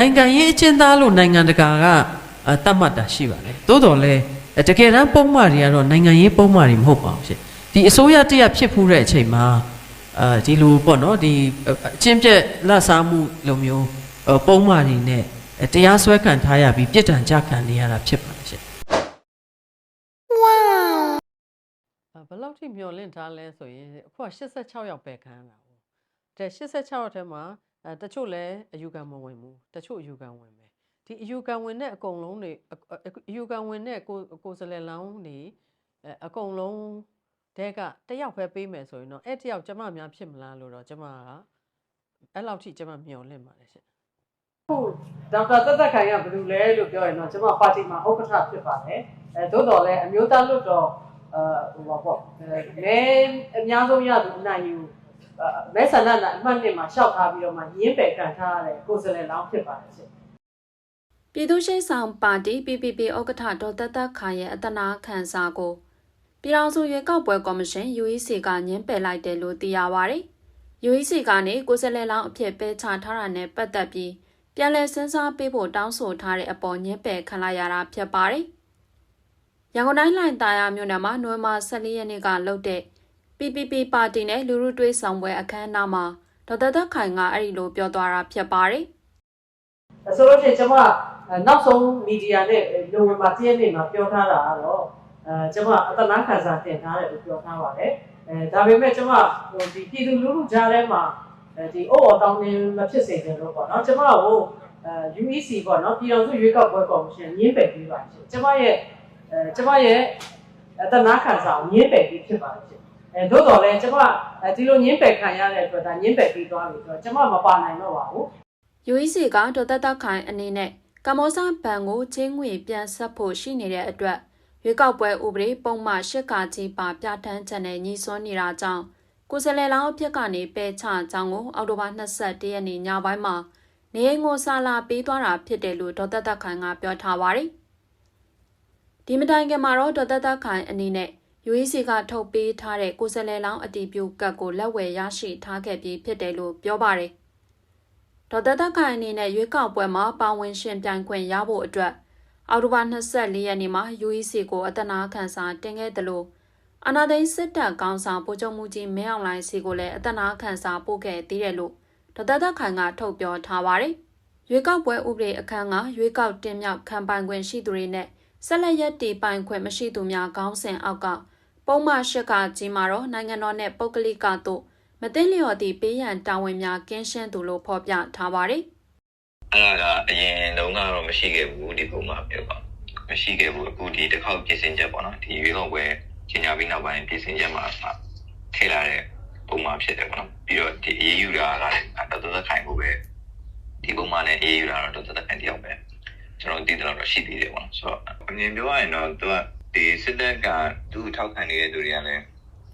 နိုင်ငံရေးအကျဉ်းသားလို့နိုင်ငံတကာကအာသတ်မှတ်တာရှိပါတယ်သို့တော်လည်းအဲတကယ်တမ်းပုံမှန်တွေကတော့နိုင်ငံရေးပုံမှန်တွေမဟုတ်ပါဘူးရှင်ဒီအစိုးရတရက်ဖြစ်ဖူးတဲ့အချိန်မှာအာဒီလိုပေါ့နော်ဒီအကျဉ်းပြက်လက်စားမှုလိုမျိုးအဲပုံမှန်တွေနဲ့အဲတရားစွဲခံထားရပြီးပြစ်ဒဏ်ကြခံနေရတာဖြစ်ပါတယ်ရှင်အာဘယ်လောက်ထိမျောလင့်ထားလဲဆိုရင်အခုက86ရောက်ပဲခံရတာပေါ့တဲ့86ရောက်ထဲမှာ အဲတချို့လည်းအယူခံမဝင်ဘူးတချို့အယူခံဝင်ပဲဒီအယူခံဝင်တဲ့အကုန်လုံးတွေအအယူခံဝင်တဲ့ကိုကိုယ်စလဲလောင်းတွေအဲအကုန်လုံးတဲ့ကတယောက်ပဲပေးမယ်ဆိုရင်တော့အဲ့တယောက်ကျမများဖြစ်မလားလို့တော့ကျမကအဲ့လောက်ထိကျမမျောလင့်ပါတယ်ရှင်ဒေါက်တာသက်သက်ခိုင်ကဘယ်လိုလဲလို့ပြောရင်တော့ကျွန်မပါတီမှာဥက္ကဋ္ဌဖြစ်ပါတယ်အဲသို့တော်လည်းအမျိုးသားလွတ်တော်အဲဟိုပါပေါ့အဲမဲအများဆုံးရသူအနိုင်ယူအဲ မဲဆန္ဒနာအမှတ်နှစ်မှာရှောက်ထားပြီးတော့မှရင်းပယ်ကန်ထားရတဲ့ကိုယ်စားလှယ်လောင်းဖြစ်ပါတယ်ရှင်ပြည်သူ့ရှိဆောင်ပါတီ PPP ဥက္ကဋ္ဌဒေါ်သက်သက်ခိုင်ရဲ့အတနာခံစာကိုပြည်ထောင်စုရွေးကောက်ပွဲကော်မရှင် UEC ကညှင်းပယ်လိုက်တယ်လို့သိရပါဗျ။ UEC ကနေကိုယ်စားလှယ်လောင်းအဖြစ်ပယ်ချထားတာနဲ့ပတ်သက်ပြီးပြန်လည်စဉ်းစားပေးဖို့တောင်းဆိုထားတဲ့အပေါ်ညှင်းပယ်ခံလိုက်ရတာဖြစ်ပါတယ်။ရန်ကုန်တိုင်းလိုင်တာယာမြို့နယ်မှာနိုဝင်ဘာ14ရက်နေ့ကလုပ်တဲ့ PPP ပါတီနဲ့လူမှုတွေးဆောင်ပွဲအခမ်းအနားမှာဒေါ်သက်သက်ခိုင်ကအဲ့ဒီလိုပြောသွားတာဖြစ်ပါတယ်။ဆိုလို့ရှိရင်ကျွန်မနောက်ဆုံးမီဒီယာနဲ့နိုဝင်ဘာ10ရက်နေ့မှာပြောထားတာကတော့အဲကျွန်မအတနာခံစာတင်ထားတယ်လို့ပြောထားပါတယ်အဲဒါပေမဲ့ကျွန်မဟိုဒီပြည်သူလူထုကြားထဲမှာအဲဒီအော်အော်တောင်းနေမဖြစ်စေချင်လို့ပေါ့နော်ကျွန်မကိုအဲ UEC ပေါ့နော်ပြည်တော်စုရွေးကောက်ပွဲကော်မရှင်ညှင်းပယ်ပြီးပါရှင်ကျွန်မရဲ့အဲကျွန်မရဲ့အတနာခံစာကိုညှင်းပယ်ပြီးဖြစ်ပါတယ်ရှင် အဲသို့တော်လည်းကျွန်မဒီလိုညှင်းပယ်ခံရတဲ့အတွက်ဒါညှင်းပယ်ပြီးသွားပြီဆိုတော့ကျွန်မမပါနိုင်တော့ပါဘူး UEC ကဒေါ်သက်သက်ခိုင်အနေနဲ့ကမ္ဘောဇဘဏ်ကိုချင်းငွေပြန်ဆက်ဖို့ရှိနေတဲ့အတွက်ရွေးကောက်ပွဲဥပဒေပုံမှန်၈ကကြီးပါပြဋ္ဌာန်းချက်နဲ့ညီစွန်းနေတာကြောင့်ကိုယ်စလဲလောင်းအဖြစ်ကနေပယ်ချကြောင်းကိုအောက်တိုဘာ21ရက်နေ့ညပိုင်းမှာနေအိမ်ကိုစာလာပေးသွားတာဖြစ်တယ်လို့ဒေါ်သက်သက်ခိုင်ကပြောထားပါတယ်။ဒီမတိုင်ခင်မှာတော့ဒေါ်သက်သက်ခိုင်အနေနဲ့ UEC ကထုတ်ပေးထားတဲ့ကိုယ်စလဲလောင်းအတီးပြုတ်ကတ်ကိုလက်ဝယ်ရရှိထားခဲ့ပြီးဖြစ်တယ်လို့ပြောပါတယ်။ဒေါ်သက်သက်ခိုင်အနေနဲ့ရွေးကောက်ပွဲမှာပါဝင်ရှင်ပြိုင်ခွင့်ရဖို့အတွက်အောက်တိုဘာ24ရက်နေ့မှာ UEC ကိုအတနာခံစာတင်ခဲ့တယ်လို့အနာသိန်းစစ်တပ်ကောင်းဆောင်ဗိုလ်ချုပ်မှုကြီးမင်းအောင်လှိုင်စီကိုလည်းအတနာခံစာပို့ခဲ့သေးတယ်လို့ဒေါ်သက်သက်ခိုင်ကထုတ်ပြောထားပါတယ်။ရွေးကောက်ပွဲဥပဒေအခန်းကရွေးကောက်တင်မြှောက်ခံပိုင်ခွင့်ရှိသူတွေနဲ့ဆက်လက်ရက်တီပိုင်ခွင့်မရှိသူများခေါင်းစဉ်အောက်က ပုံမှန်ရှက်ကကြီးမှာတော့နိုင်ငံတော်နဲ့ပုဂ္ဂလိကတို့မသိလျော်သည့်ပေးရန်တာဝန်များကင်းရှင်းသူလို့ဖော်ပြထားပါတယ်။အဲ့ဒါကအရင်တုန်းကတော့မရှိခဲ့ဘူးဒီပုံမှာပြောပါမရှိခဲ့ဘူးအခုဒီတစ်ခေါက်ပြင်ဆင်ချက်ပေါ့နော်ဒီရွေးကောက်ပွဲကျင်းပပြီးနောက်ပိုင်းပြင်ဆင်ချက်မှာထည့်လာတဲ့ပုံမှာဖြစ်တယ်ပေါ့နော်ပြီးတော့ဒီအေးယူတာကလည်းတော်တော်ခိုင်ဖို့ပဲဒီပုံမှာလည်းအေးယူတာတော့တော်တော်ခိုင်တယောက်ပဲကျွန်တော်သိတယ်တော့ရှိသေးတယ်ပေါ့နော်ဆိုတော့အမြင်ပြောရရင်တော့သူက ဒီစစ်တပ်ကသူ့ထောက်ခံနေတဲ့သူတွေကလည်း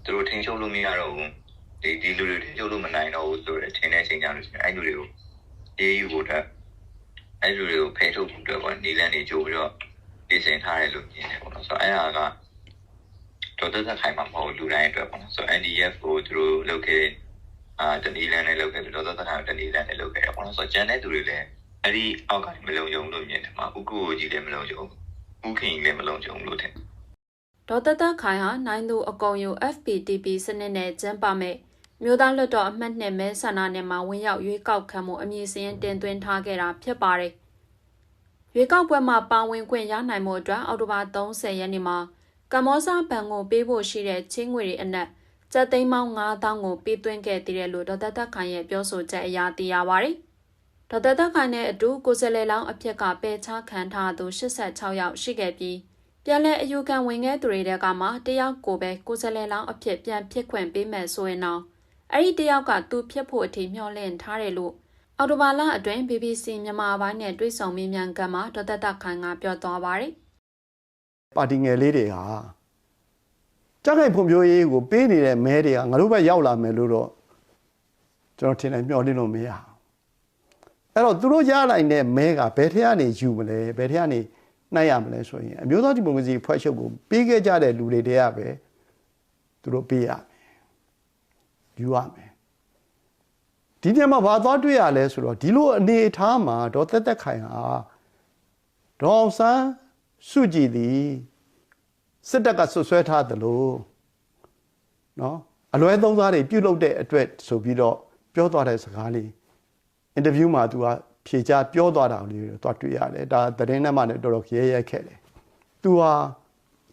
သူတို့ထိန်းချုပ်လို့မရတော့ဘူးဒီဒီလူတွေထိန်းချုပ်လို့မနိုင်တော့ဘူးဆိုတော့ထင်တဲ့ချိန်ကြလို့ရှိရင်အဲ့လူတွေကိုအေးယူဖို့အတွက်အဲ့လူတွေကိုဖိထုတ်ဖို့အတွက်ပေါ့နီလန်နေကြိုးပြီးတော့ပြင်ဆင်ထားတယ်လို့မြင်တယ်ပေါ့နော်ဆိုတော့အဲ့ဟာကတော့တော်တော်ခိုင်မှာမဟုတ်လူတိုင်းအတွက်ပေါ့နော်ဆိုတော့ NDF ကိုသူတို့လုပ်ခဲ့အာတနီလန်နဲ့လုပ်ခဲ့ပြီးတော်တော်ခိုင်တနီလန်နဲ့လုပ်ခဲ့တယ်ပေါ့နော်ဆိုတော့ကျန်တဲ့သူတွေလည်းအဲ့ဒီအောက်ကမလုံခြုံလို့မြင်တယ်မှာဥက္ကိုကြီးလည်းမလုံခြုံ ဥခင်ကြီးလည်းမလုံခြုံလို့ထင်ဒေါ်သက်သက်ခိုင်ဟာနိုင်သူအကုံယူ FPTP စနစ်နဲ့ကျန်းပမဲ့မြို့သားလွှတ်တော်အမှတ်နှစ်မဲဆန္ဒနယ်မှာဝင်ရောက်ရွေးကောက်ခံမှုအမည်စရင်းတင်သွင်းထားခဲ့တာဖြစ်ပါတယ်။ရွေးကောက်ပွဲမှာပါဝင်ခွင့်ရနိုင်မှုအတွက်အောက်တိုဘာ30ရက်နေ့မှာကမ္ဘောဇဘဏ်ကိုပေးဖို့ရှိတဲ့ချင်းငွေတွေအနက်ကျပ်သိန်းပေါင်း9000ကိုပေးသွင်းခဲ့တည်တယ်လို့ဒေါ်သက်သက်ခိုင်ရဲ့ပြောဆိုချက်အရသိရပါတယ်။ ဒေါ်သက်သက်ခိုင်နဲ့အတူကိုယ်စလဲလောင်းအဖြစ်ကပယ်ချခံထားသူ86ယောက်ရှိခဲ့ပြီးပြန်လည်အယူခံဝင်ခဲ့သူတွေတဲကမှတယောက်ကိုပဲကိုယ်စလဲလောင်းအဖြစ်ပြန်ဖြစ်ခွင့်ပေးမယ်ဆိုရင်တော့အဲ့ဒီတယောက်ကသူဖြစ်ဖို့အထိမျှော်လင့်ထားတယ်လို့အော်တိုဘာလအတွင်း BBC မြန်မာပိုင်းနဲ့တွေ့ဆုံမေးမြန်းခန်းမှာဒေါ်သက်သက်ခိုင်ကပြောသွားပါတယ်ပါတီငယ်လေးတွေဟာကြက်ခိုင်ဖွံ့ဖြိုးရေးကိုပေးနေတဲ့မဲတွေကငါတို့ဘက်ရောက်လာမယ်လို့တော့ကျွန်တော်ထင်တယ်မျှော်လင့်လို့မရဘူး အဲ့တော့သူတို့ရလိုက်တဲ့မဲကဘယ်ထက်ကနေယူမလဲဘယ်ထက်ကနေနှိုက်ရမလဲဆိုရင်အမျိုးသားဒီမိုကရေစီဖွဲ့ချုပ်ကိုပေးခဲ့ကြတဲ့လူတွေတည်းရပဲသူတို့ပေးရမယ်ယူရမယ်ဒီညမှာဘာသွားတွေ့ရလဲဆိုတော့ဒီလိုအနေအထားမှာဒေါ်သက်သက်ခိုင်ဟာဒေါအောင်ဆန်းစုကြည်သည်စစ်တပ်ကဆွဆွဲထားသလိုနော်အလွဲသုံးစားတွေပြုတ်လုတဲ့အတွက်ဆိုပြီးတော့ပြောသွားတဲ့စကားလေး အင်တာဗျူးမှာသူကဖြေချပြောသွားတာလေးကိုသွားတွေ့ရတယ်ဒါသတင်းထဲမှာလည်းတော်တော်ရဲရဲခဲ့တယ်သူဟာ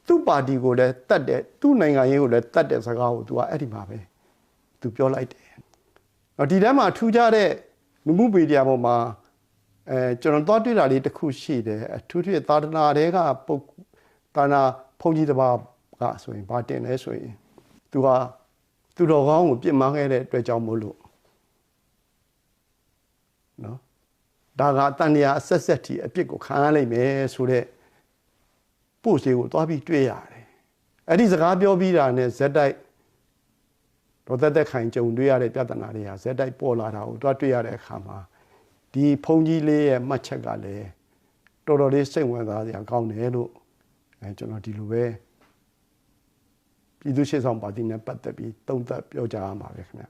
သူ့ပါတီကိုလည်းတတ်တယ်သူ့နိုင်ငံရေးကိုလည်းတတ်တဲ့စကားကိုသူကအဲ့ဒီမှာပဲသူပြောလိုက်တယ်တော့ဒီထဲမှာထူးခြားတဲ့လူမှုမီဒီယာပေါ်မှာအဲကျွန်တော်သွားတွေ့တာလေးတစ်ခုရှိတယ်အထူးသဖြင့်သာသနာတွေကပုတ်သာနာဘုန်းကြီးတစ်ပါးကဆိုရင်ဗာတင်လဲဆိုရင်သူကသူတော်ကောင်းကိုပြစ်မှားခဲ့တဲ့အတွက်ကြောင့်မို့လို့ နော်ဒါကတန်လျာအဆက်ဆက်တီအပြစ်ကိုခံရလိမ့်မယ်ဆိုတော့ပို့စီကိုသွားပြီးတွေ့ရတယ်အဲ့ဒီစကားပြောပြီးတာနဲ့ဇက်တိုက်တော့သက်သက်ခိုင်ကြုံတွေ့ရတဲ့ပြဿနာတွေဟာဇက်တိုက်ပေါ်လာတာကိုတွားတွေ့ရတဲ့အခါမှာဒီဖုန်ကြီးလေးရဲ့မှတ်ချက်ကလည်းတော်တော်လေးစိတ်ဝင်စားစရာကောင်းတယ်လို့အဲကျွန်တော်ဒီလိုပဲပြည်သူ့ရှေ့ဆောင်ပါတီနဲ့ပတ်သက်ပြီးတုံ့သက်ပြောကြားရမှာပဲခင်ဗျ